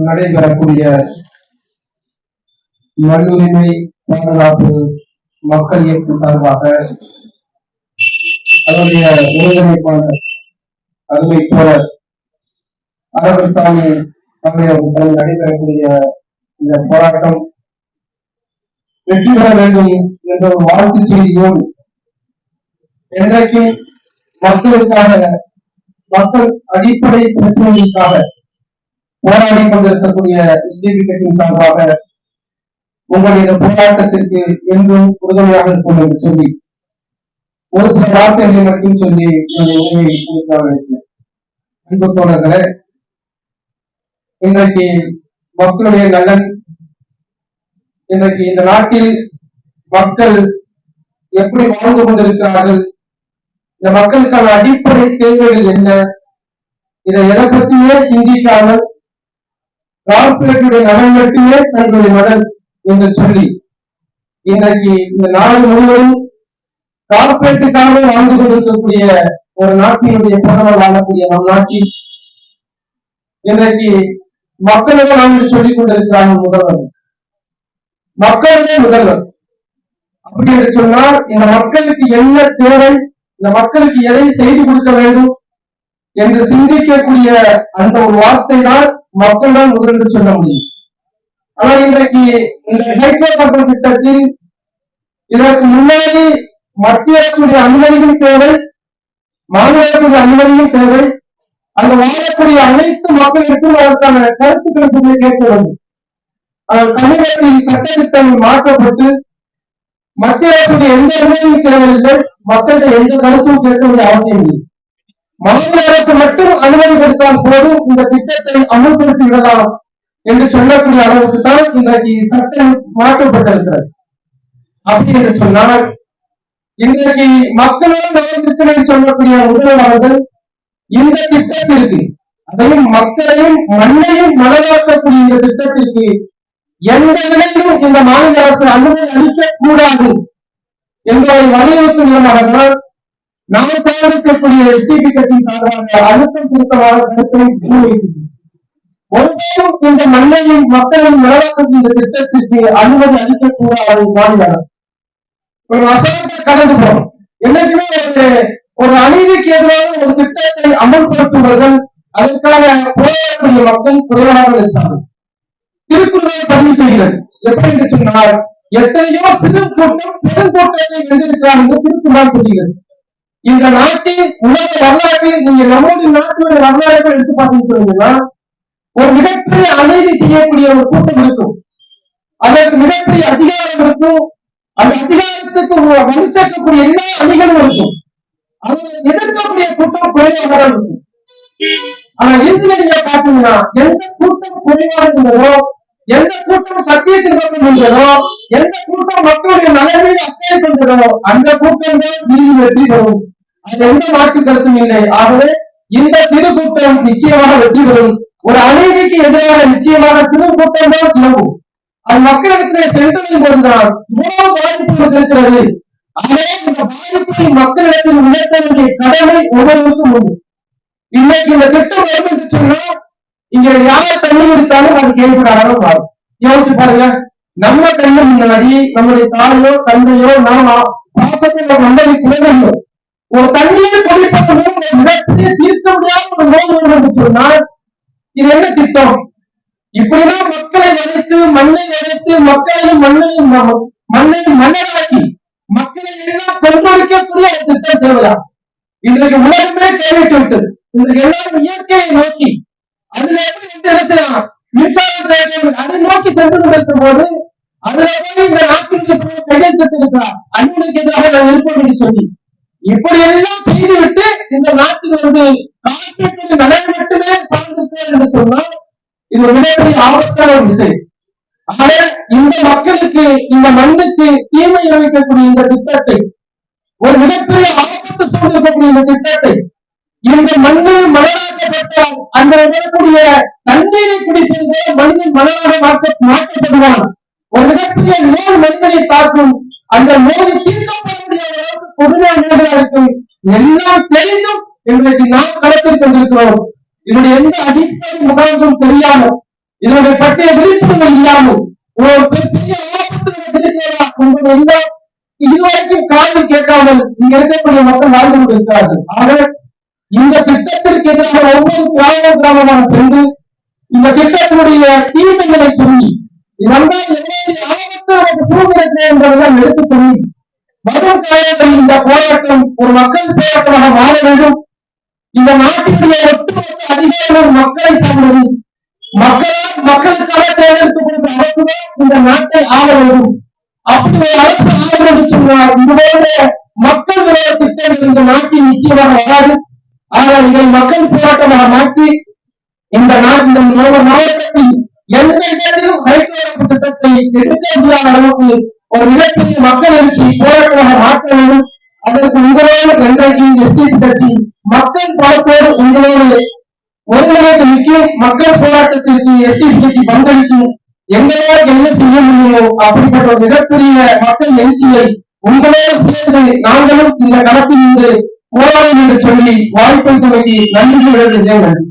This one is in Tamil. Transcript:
நடைபெறக்கூடிய மண் பாதுகாப்பு மக்கள் இயக்கம் சார்பாக அதனுடைய ஒருங்கிணைப்பாளர் அருமை தோழர் அரகசாமி தமிழகத்தில் நடைபெறக்கூடிய இந்த போராட்டம் வெற்றி பெற வேண்டும் என்ற ஒரு வாழ்த்து செய்தியோடு என்றைக்கும் மக்களுக்காக மக்கள் அடிப்படை பிரச்சனைகளுக்காக போராடி கொண்டிருக்கக்கூடிய எஸ்டிபி கட்சியின் சார்பாக உங்களுடைய போராட்டத்திற்கு என்றும் உறுதுணையாக இருக்கும் என்று சொல்லி ஒரு சில வார்த்தைகளை மட்டும் சொல்லி என்னுடைய உரையை அன்பு தோழர்களே இன்றைக்கு மக்களுடைய நலன் இன்றைக்கு இந்த நாட்டில் மக்கள் எப்படி வாழ்ந்து கொண்டிருக்கிறார்கள் இந்த மக்களுக்கான அடிப்படை தேவைகள் என்ன இதை எதை பற்றியே சிந்திக்காமல் கார்பரேட்டுடைய நலன் மட்டுமே தங்களுடைய மடல் என்று சொல்லி இன்றைக்கு இந்த நாடு முழுவதும் கார்பரேட்டுக்காக வாழ்ந்து கொண்டிருக்கக்கூடிய ஒரு நாட்டினுடைய பிரதமர் வாழக்கூடிய நம் நாட்டில் இன்றைக்கு மக்களுக்கு நாங்கள் சொல்லிக் கொண்டிருக்கிறாங்க முதல்வர். மக்களுடைய முதல்வர். அப்படி என்று சொன்னால் இந்த மக்களுக்கு என்ன தேவை இந்த மக்களுக்கு எதை செய்து கொடுக்க வேண்டும் என்று சிந்திக்கக்கூடிய அந்த ஒரு வார்த்தை தான் மக்களிடம் முதல் சொல்ல முடியும். ஆனால் இன்றைக்கு இந்த ஹைட்ரோ திட்டத்தில் இதற்கு முன்னாடி மத்திய அரசுடைய அனுமதியும் தேவை மாநில அரசுடைய அனுமதியும் தேவை. அங்கு வாழக்கூடிய அனைத்து மக்களுக்கும் அதற்கான கருத்துக்களை கேட்க வேண்டும். ஆனால் சமீபத்தில் சட்டத்திட்டம் மாற்றப்பட்டு மத்திய அரசுடைய எந்த அனுமதியும் தேவையில்லை மக்களுக்கு எந்த கருத்தும் கேட்க வேண்டிய அவசியம் இல்லை. மாநில அரசு மட்டும் அனுமதி கொடுத்தால் போதும் இந்த திட்டத்தை அமல்படுத்தி விடலாம் என்று சொல்லக்கூடிய அளவுக்கு தான் இன்றைக்கு சட்டம் மாற்றப்பட்டிருக்கிறது. அப்படி என்று சொன்னால் இன்றைக்கு மக்களும் நலத்திற்கு சொல்லக்கூடிய முதல்வர்கள் இந்த திட்டத்திற்கு அதையும் மக்களையும் மண்ணையும் மனதாக்கக்கூடிய இந்த திட்டத்திற்கு எந்த நிலையிலும் இந்த மாநில அரசு அனுமதி அளிக்க கூடாது என்பதை வலியுறுத்தும் விதமாக தான் நாம் சார்ந்திருக்கக்கூடிய எஸ்டிபி கட்சியின் சார்பாக அழுத்தம் திருத்தமாக கருத்தை முன்வைக்கிறது ஒருபோதும் இந்த மண்ணையும் மக்களின் நலவாக்கக்கூடிய இந்த திட்டத்திற்கு அனுமதி அளிக்கக்கூடாது மாநில அரசு. ஒரு அசைவத்தை கடந்து போறோம். என்னைக்குமே ஒரு ஒரு அநீதிக்கு எதிராக ஒரு திட்டத்தை அமல்படுத்துவர்கள் அதற்காக போராடக்கூடிய மக்கள் குறைவாக இருப்பார்கள். திருக்குறளை பதிவு செய்கிறது. எப்படி என்று சொன்னால் எத்தனையோ சிறு கூட்டம் பெருங்கூட்டத்தை வென்றிருக்கிறார் என்று திருக்குறள் சொல்கிறது. இந்த நாட்டில் உலக வரலாற்றில் நீங்க நம்முடைய நாட்டினுடைய வரலாறுகள் எடுத்து பார்த்தீங்கன்னு சொன்னீங்கன்னா ஒரு மிகப்பெரிய அமைதி செய்யக்கூடிய ஒரு கூட்டம் இருக்கும். அதற்கு மிகப்பெரிய அதிகாரம் இருக்கும். அந்த அதிகாரத்துக்கு வலு சேர்க்கக்கூடிய எல்லா அணிகளும் இருக்கும். அதை எதிர்க்கக்கூடிய கூட்டம் குறைவாக தான் இருக்கும். ஆனா இறுதியில நீங்க பாத்தீங்கன்னா எந்த கூட்டம் குறைவாக இருந்ததோ எந்த கூட்டம் சத்தியத்தின் பக்கம் இருந்ததோ எந்த கூட்டம் மக்களுடைய நலனில் அக்கறை கொண்டதோ அந்த கூட்டம் தான் வெற்றி பெறும் அதுல எந்த மாற்று கருத்தும் இல்லை. ஆகவே இந்த சிறு கூட்டம் நிச்சயமாக வெற்றி பெறும். ஒரு அநீதிக்கு எதிராக நிச்சயமாக சிறு கூட்டம் தான் கிளம்பும் அது மக்களிடத்திலே சென்றடையும் போதுதான் இவ்வளவு பாதிப்புகள் இருக்கிறது. அதே இந்த பாதிப்பை மக்களிடத்தில் உயர்த்த வேண்டிய கடமை ஒவ்வொருவருக்கும் உண்டு. இன்னைக்கு இந்த திட்டம் வரும் என்று சொன்னால் இங்க யார் தண்ணி எடுத்தாலும் அது கேன்சராக மாறும். யோசிச்சு பாருங்க. நம்ம கண்ணு முன்னாடி நம்முடைய தாயோ தந்தையோ நாம பாசத்தில் மண்டலி குழந்தைகளோ ஒரு தண்ணீரை குடிப்பது மிகப்பெரிய தீர்க்க முடியாத ஒரு நோய் என்று சொன்னால் இது என்ன திட்டம் இப்படிதான் மக்களை வளைத்து மண்ணை வளைத்து மக்களையும் மண்ணையும் மண்ணையும் மன்னராக்கி மக்களை எல்லாம் கொண்டொழிக்கக்கூடிய ஒரு திட்டம் தேவையா இன்றைக்கு உலகமே கைவிட்டு விட்டது. இன்றைக்கு எல்லாரும் இயற்கையை நோக்கி அதுல எப்படி வந்து என்ன செய்யலாம்? மின்சாரம் அதை நோக்கி சென்று கொண்டிருக்கும் போது அதுல போய் இந்த நாட்டிற்கு கையெழுத்து இருக்கிறார் அன்புக்கு எதிராக நான் இருப்போம் என்று சொல்லி. இப்படி எல்லாம் செய்துவிட்டு இந்த நாட்டில் வந்து கார்பரேட் நலன் மட்டுமே சார்ந்திருக்கிறார் என்று சொன்னால் இது ஒரு மிகப்பெரிய ஆபத்தான ஒரு விஷயம். ஆக இந்த மக்களுக்கு இந்த மண்ணுக்கு தீமை விளைவிக்கக்கூடிய இந்த திட்டத்தை ஒரு மிகப்பெரிய ஆபத்து சூழ்ந்திருக்கக்கூடிய இந்த திட்டத்தை இந்த மண்ணில் மலராக்கப்பட்டால் அந்த வரக்கூடிய தண்ணீரை குடிப்பது மனிதன் மலராக மாற்ற மாற்றப்படுவான் ஒரு மிகப்பெரிய நோய் மனிதனை தாக்கும் அந்த நோயை தீர்க்கப்படக்கூடிய அளவுக்கு கொடுமையான எல்லாம் தெரிந்தும் இன்றைக்கு நாம் களத்தில் கொண்டிருக்கிறோம். இதனுடைய எந்த அடிப்படை முகாமும் தெரியாமல் இதனுடைய பற்றிய விழிப்புணர்வு இல்லாமல் ஒரு பெரிய ஆபத்து எல்லாம் இதுவரைக்கும் காதல் கேட்காமல் இங்க இருக்கக்கூடிய மக்கள் வாழ்ந்து கொண்டிருக்கிறார்கள். ஆனால் இந்த திட்டத்திற்கு எதிராக ஒவ்வொரு கிராம கிராமமாக சென்று இந்த திட்டத்தினுடைய தீமைகளை சொல்லி நம்ம எவ்வளவு ஆபத்து நமக்கு சூழ்நிலை என்பதெல்லாம் எடுத்து சொல்லி வரும் காயத்தில் இந்த போராட்டம் ஒரு மக்கள் போராட்டமாக மாற வேண்டும். இந்த நாட்டினுடைய ஒட்டுமொத்த அதிகாரம் மக்களை சார்ந்தது. மக்களால் மக்களுக்காக தேர்ந்தெடுக்கப்பட்ட அரசு இந்த நாட்டை ஆள வேண்டும். அப்படி ஒரு அரசு ஆதரவு வேண்டும் சொன்னால் இது போன்ற மக்கள் விரோத திட்டங்கள் இந்த நாட்டில் நிச்சயமாக வராது. ஆனால் இதை மக்கள் போராட்டமாக மாற்றி இந்த நாட்டில் மாவட்டத்தில் எந்த இடத்திலும் ஹைட்ரோரப்பு திட்டத்தை எடுக்க முடியாத அளவுக்கு ஒரு மிகப்பெரிய மக்கள் எழுச்சி போராட்டமாக மாற்ற வேண்டும். அதற்கு உங்களோடு கண்காட்சி எஸ்பிபி கட்சி மக்கள் பலத்தோடு உங்களோடு ஒருங்கிணைந்து நிற்கும் மக்கள் போராட்டத்திற்கு எஸ்பிபி கட்சி பங்களிக்கும் எங்களால் என்ன செய்ய முடியுமோ அப்படிப்பட்ட ஒரு மிகப்பெரிய மக்கள் எழுச்சியை உங்களோடு சேர்ந்து நாங்களும் இந்த களத்தில் இருந்து போராடும் என்று சொல்லி வாய்ப்பை துவங்கி நன்றி நன்றி